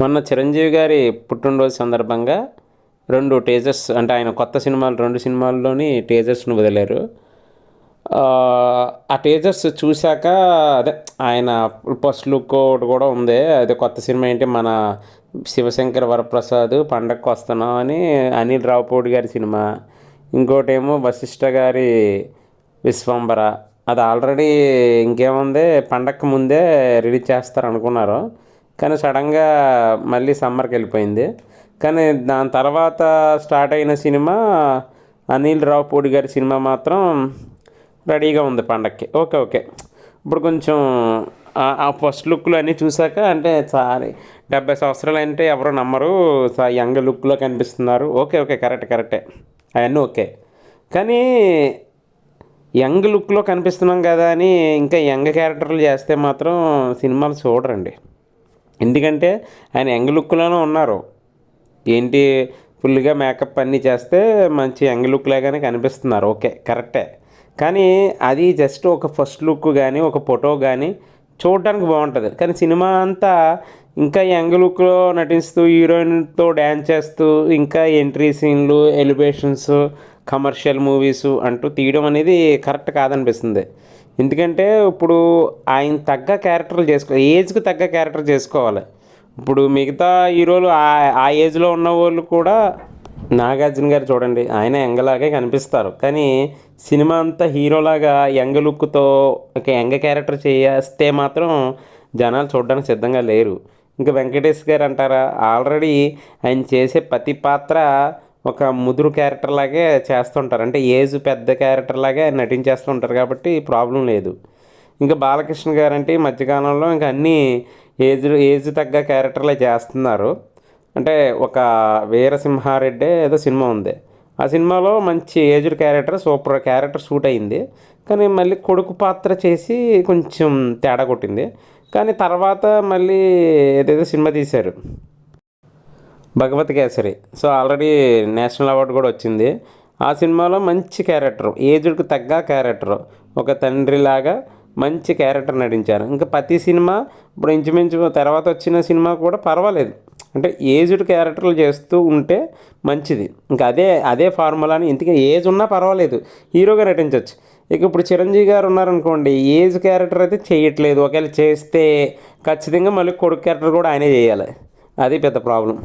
మొన్న చిరంజీవి గారి పుట్టినరోజు సందర్భంగా రెండు టేజర్స్ అంటే ఆయన కొత్త సినిమాలు రెండు సినిమాల్లోని టేజర్స్ను వదిలారు. ఆ, టేజర్స్ చూశాక అదే ఆయన ఫస్ట్ లుక్ ఒకటి కూడా ఉంది. అదే కొత్త సినిమా ఏంటి? మన శివశంకర్ వరప్రసాద్ పండగకు వస్తున్నాం అని అనిల్ రావుపూడి గారి సినిమా. ఇంకోటేమో వశిష్ఠ గారి విశ్వంబర. అది ఆల్రెడీ ఇంకేముంది? పండగకు ముందే రిలీజ్ చేస్తారు అనుకున్నారు కానీ సడన్గా మళ్ళీ సమ్మర్కి వెళ్ళిపోయింది. కానీ దాని తర్వాత స్టార్ట్ అయిన సినిమా అనిల్ రావుపూడి గారి సినిమా మాత్రం రెడీగా ఉంది పండక్కి. Okay okay. ఇప్పుడు కొంచెం ఆ- ఫస్ట్ లుక్లు అన్నీ చూసాక అంటే సారీ డెబ్బై సంవత్సరాలు అంటే ఎవరు నమ్మరు. యంగ్ లుక్లో కనిపిస్తున్నారు. ఓకే ఓకే కరెక్ట్ కరెక్టే. అవన్నీ ఓకే. కానీ యంగ్ లుక్లో కనిపిస్తున్నాం కదా అని ఇంకా యంగ్ క్యారెక్టర్లు చేస్తే మాత్రం సినిమాలు చూడరండి. ఎందుకంటే ఆయన యంగ్ లుక్లోనే ఉన్నారు. ఏంటి ఫుల్గా మేకప్ అన్నీ చేస్తే మంచి యంగ్ లుక్ లాగానే కనిపిస్తున్నారు. ఓకే కరెక్టే. కానీ అది జస్ట్ ఒక ఫస్ట్ లుక్ కానీ ఒక ఫోటో కానీ చూడడానికి బాగుంటుంది. కానీ సినిమా అంతా ఇంకా యంగ్ లుక్లో నటిస్తూ హీరోయిన్తో డ్యాన్స్ చేస్తూ ఇంకా ఎంట్రీ సీన్లు ఎలివేషన్స్ కమర్షియల్ మూవీస్ అంటూ తీయడం అనేది కరెక్ట్ కాదనిపిస్తుంది. ఎందుకంటే ఇప్పుడు ఆయన తగ్గ క్యారెక్టర్లు చేసుకో ఏజ్కి తగ్గ క్యారెక్టర్ చేసుకోవాలి. ఇప్పుడు మిగతా హీరోలు ఆ ఆ ఏజ్లో ఉన్న వాళ్ళు కూడా నాగార్జున గారు చూడండి ఆయన యంగలాగే కనిపిస్తారు. కానీ సినిమా అంతా హీరోలాగా యంగ్ లుక్తో ఒక యంగ్ క్యారెక్టర్ చేస్తే మాత్రం జనాలు చూడడానికి సిద్ధంగా లేరు. ఇంకా వెంకటేష్ గారు అంటారా ఆల్రెడీ ఆయన చేసే ప్రతి పాత్ర ఒక ముదురు క్యారెక్టర్ లాగే చేస్తుంటారు. అంటే ఏజ్ పెద్ద క్యారెక్టర్ లాగే నటించేస్తుంటారు కాబట్టి ప్రాబ్లం లేదు. ఇంకా బాలకృష్ణ గారు అంటే ఈ మధ్యకాలంలో ఇంకా అన్నీ ఏజ్ ఏజ్ తగ్గ క్యారెక్టర్లే చేస్తున్నారు. అంటే ఒక వీరసింహారెడ్డి ఏదో సినిమా ఉంది. ఆ సినిమాలో మంచి aged character super character suit అయింది. కానీ మళ్ళీ కొడుకు పాత్ర చేసి కొంచెం తేడా కొట్టింది. కానీ తర్వాత మళ్ళీ ఏదేదో సినిమా తీశారు. Bhagavanth Kesari. So already national award కూడా వచ్చింది. ఆ సినిమాలో మంచి క్యారెక్టర్ ఏజ్డ్కి తగ్గ క్యారెక్టర్ ఒక తండ్రిలాగా మంచి క్యారెక్టర్ నటించారు. ఇంకా ప్రతి సినిమా ఇప్పుడు ఇంచుమించు తర్వాత వచ్చిన సినిమా కూడా పర్వాలేదు. అంటే ఏజ్డ్ క్యారెక్టర్లు చేస్తూ ఉంటే మంచిది. ఇంకా అదే అదే ఫార్ములాని ఇంతకీ ఏజ్ ఉన్నా పర్వాలేదు. హీరోగా నటించవచ్చు ఇక ఇప్పుడు చిరంజీవి గారు ఉన్నారనుకోండి ఏజ్ క్యారెక్టర్ అయితే చేయట్లేదు. ఒకవేళ చేస్తే ఖచ్చితంగా మళ్ళీ కొడుకు క్యారెక్టర్ కూడా ఆయనే చేయాలి. అది పెద్ద ప్రాబ్లం.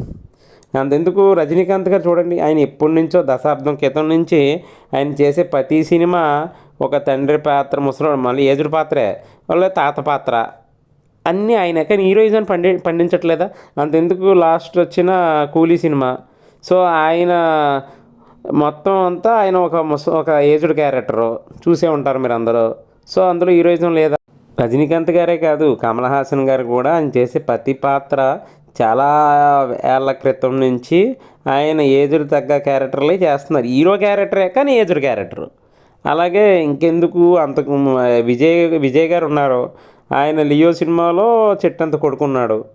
అంతెందుకు రజనీకాంత్ గారు చూడండి ఆయన ఎప్పటి నుంచో దశాబ్దం క్రితం నుంచి ఆయన చేసే ప్రతి సినిమా ఒక తండ్రి పాత్ర ముసలి మళ్ళీ ఏజుడు పాత్రే వాళ్ళ తాత పాత్ర. అన్నీ ఆయన కానీ హీరోయిజం పండి పండించట్లేదా? అంతెందుకు లాస్ట్ వచ్చిన కూలీ సినిమా. సో ఆయన మొత్తం అంతా ఆయన ఒక ముస ఒక ఏజ్డ్ క్యారెక్టరు. చూసే ఉంటారు మీరు అందరూ సో అందులో హీరోయిజం లేదా? రజనీకాంత్ గారే కాదు కమల్ హాసన్ గారు కూడా ఆయన చేసే ప్రతి పాత్ర చాలా ఏళ్ళ క్రితం నుంచి ఆయన ఏజుడు తగ్గ క్యారెక్టర్లే చేస్తున్నారు. హీరో క్యారెక్టరే కానీ ఏజ్డ్ క్యారెక్టర్. అలాగే ఇంకెందుకు అంతకు విజయ్ విజయ్ గారు ఉన్నారు ఆయన లియో సినిమాలో చెట్టంత కొడుకున్నాడు.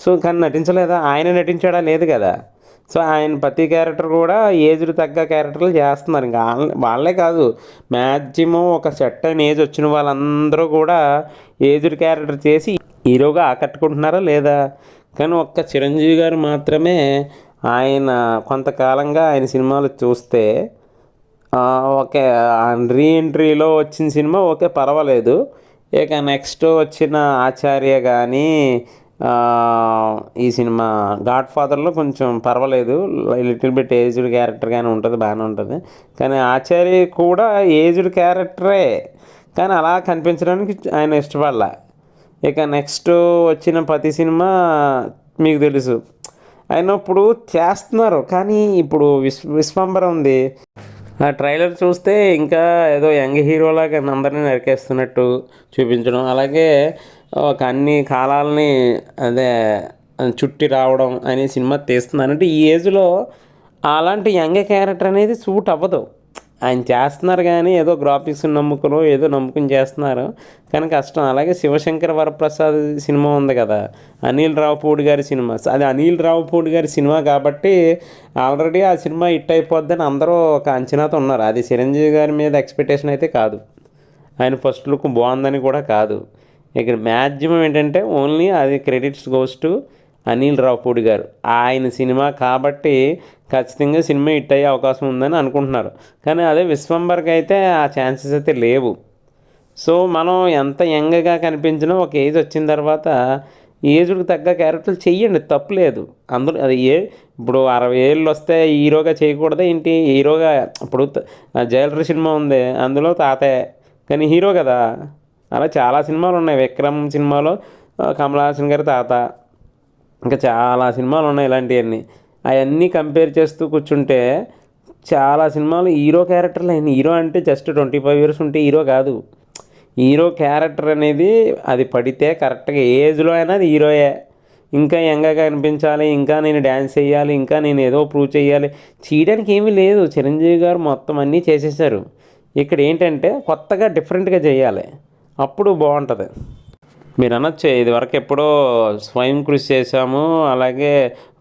సో కానీ నటించలేదా? ఆయన నటించాడా? లేదు కదా. సో ఆయన ప్రతి క్యారెక్టర్ కూడా ఏజ్డ్ తగ్గ క్యారెక్టర్లు చేస్తున్నారు. ఇంకా వాళ్ళే కాదు. మ్యాక్సిమం ఒక సెట్ అయిన ఏజ్ వచ్చిన వాళ్ళందరూ కూడా ఏజ్డ్ క్యారెక్టర్ చేసి హీరోగా ఆకట్టుకుంటున్నారా లేదా? కానీ ఒక్క చిరంజీవి గారు మాత్రమే ఆయన కొంతకాలంగా ఆయన సినిమాలు చూస్తే ఓకే రీఎంట్రీలో వచ్చిన సినిమా ఓకే పర్వాలేదు. ఇక నెక్స్ట్ వచ్చిన ఆచార్య కానీ ఈ సినిమా గాడ్ ఫాదర్లో కొంచెం పర్వాలేదు. లిటిల్ బిట్ ఏజ్డ్ క్యారెక్టర్ కానీ ఉంటుంది బాగానే ఉంటుంది. కానీ ఆచార్య కూడా ఏజ్డ్ క్యారెక్టరే కానీ అలా కనిపించడానికి ఆయన ఇష్టపడాల. ఇక నెక్స్ట్ వచ్చిన ప్రతి సినిమా మీకు తెలుసు. అయినప్పుడు ఇప్పుడు చేస్తున్నారు కానీ ఇప్పుడు విశ్వ విశ్వంబర ఉంది. ఆ ట్రైలర్ చూస్తే ఇంకా ఏదో యంగ్ హీరోలాగా అందరినీ నరికేస్తున్నట్టు చూపించడం అలాగే ఒక అన్ని కాలాలని అదే చుట్టి రావడం అనే సినిమా తీస్తున్నారు. అంటే ఈ ఏజ్లో అలాంటి యంగ్ క్యారెక్టర్ అనేది సూట్ అవ్వదు. ఆయన చేస్తున్నారు కానీ ఏదో గ్రాఫిక్స్ నమ్ముకును ఏదో నమ్ముకుని చేస్తున్నారు. కానీ కష్టం. అలాగే శివశంకర వరప్రసాద్ సినిమా ఉంది కదా అనిల్ రావుపూడి గారి సినిమా. అది అనిల్ రావుపూడి గారి సినిమా కాబట్టి ఆల్రెడీ ఆ సినిమా హిట్ అయిపోద్దని అందరూ ఒక అంచనాతో ఉన్నారు. అది చిరంజీవి గారి మీద ఎక్స్పెక్టేషన్ అయితే కాదు. ఆయన ఫస్ట్ లుక్ బాగుందని కూడా కాదు. ఇక్కడ మ్యాక్సిమం ఏంటంటే ఓన్లీ అది credits goes to Anil Ravipudi garu. ఆయన సినిమా కాబట్టి ఖచ్చితంగా సినిమా హిట్ అయ్యే అవకాశం ఉందని అనుకుంటున్నారు. కానీ అదే విశ్వంబర్కి అయితే ఆ ఛాన్సెస్ అయితే లేవు. సో మనం ఎంత యంగ్గా కనిపించినా ఒక ఏజ్ వచ్చిన తర్వాత ఏజ్కి తగ్గ క్యారెక్టర్లు చెయ్యండి తప్పులేదు అందులో అది ఏ ఇప్పుడు అరవై ఏళ్ళు వస్తే హీరోగా చేయకూడదా ఏంటి? హీరోగా ఇప్పుడు జైలరీ సినిమా ఉంది అందులో తాతయ్య. కానీ హీరో కదా. అలా చాలా సినిమాలు ఉన్నాయి. విక్రమ్ సినిమాలో కమల్ హాసన్ గారి తాత. ఇంకా చాలా సినిమాలు ఉన్నాయి ఇలాంటివన్నీ. అవన్నీ కంపేర్ చేస్తూ కూర్చుంటే చాలా సినిమాలు హీరో క్యారెక్టర్లు అయినాయి. హీరో అంటే జస్ట్ ట్వంటీ ఫైవ్ ఇయర్స్ ఉంటే హీరో కాదు. హీరో క్యారెక్టర్ అనేది అది పడితే కరెక్ట్గా ఏజ్లో అయినా అది హీరోయే ఇంకా యంగ్గా కనిపించాలి ఇంకా నేను డ్యాన్స్ చేయాలి ఇంకా నేను ఏదో ప్రూవ్ చేయాలి. చేయడానికి ఏమీ లేదు. చిరంజీవి గారు మొత్తం అన్నీ చేసేసారు. ఇక్కడ ఏంటంటే కొత్తగా డిఫరెంట్గా చేయాలి. అప్పుడు బాగుంటుంది. మీరు అనొచ్చు ఇది వరకు ఎప్పుడో స్వయం కృషి చేశాము అలాగే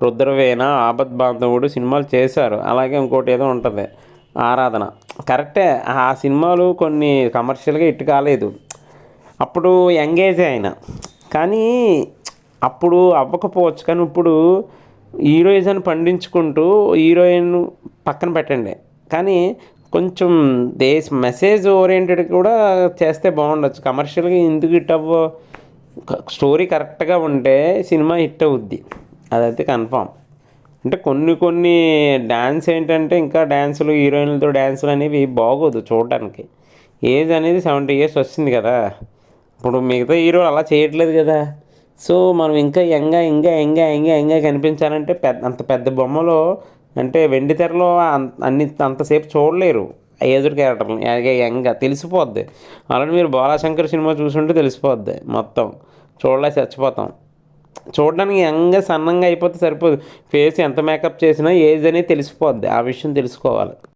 రుద్రవేణ ఆపద్ బాంధవుడు సినిమాలు చేశారు అలాగే ఇంకోటి ఏదో ఉంటుంది ఆరాధన. కరెక్టే ఆ సినిమాలు కొన్ని కమర్షియల్గా ఇట్టు కాలేదు. అప్పుడు ఎంగేజ్ ఆయన. కానీ అప్పుడు అవ్వకపోవచ్చు కానీ ఇప్పుడు హీరోయిజన్ పండించుకుంటూ హీరోయిన్ పక్కన పెట్టండి. కానీ కొంచెం దేశ మెసేజ్ ఓరియంటెడ్ కూడా చేస్తే బాగుండొచ్చు. కమర్షియల్గా ఎందుకు ఇట్ అవ్వో స్టోరీ కరెక్ట్గా ఉంటే సినిమా హిట్ అవుద్ది. అదైతే కన్ఫామ్ అంటే కొన్ని కొన్ని డ్యాన్స్ ఏంటంటే ఇంకా డ్యాన్సులు హీరోయిన్లతో డ్యాన్సులు అనేవి బాగోదు చూడడానికి ఏజ్ అనేది సెవెంటీ ఇయర్స్ వస్తుంది కదా. ఇప్పుడు మిగతా హీరో అలా చేయట్లేదు కదా. సో మనం ఇంకా ఎంగా ఇంకా ఎంగా ఎంగా ఎంగా కనిపించాలంటే పెద్ద అంత పెద్ద బొమ్మలో అంటే వెండి తెరలో అన్ని అంతసేపు చూడలేరు. ఏజ్డ్ క్యారెక్టర్లు యంగా తెలిసిపోద్ది. అలాంటి మీరు బాలాశంకర్ సినిమా చూసుంటే తెలిసిపోద్ది మొత్తం. చూడలే చచ్చిపోతాం. చూడడానికి ఎంగా సన్నంగా అయిపోతే సరిపోదు. ఫేస్ ఎంత మేకప్ చేసినా ఏజ్ అనేది తెలిసిపోద్ది. ఆ విషయం తెలుసుకోవాలి.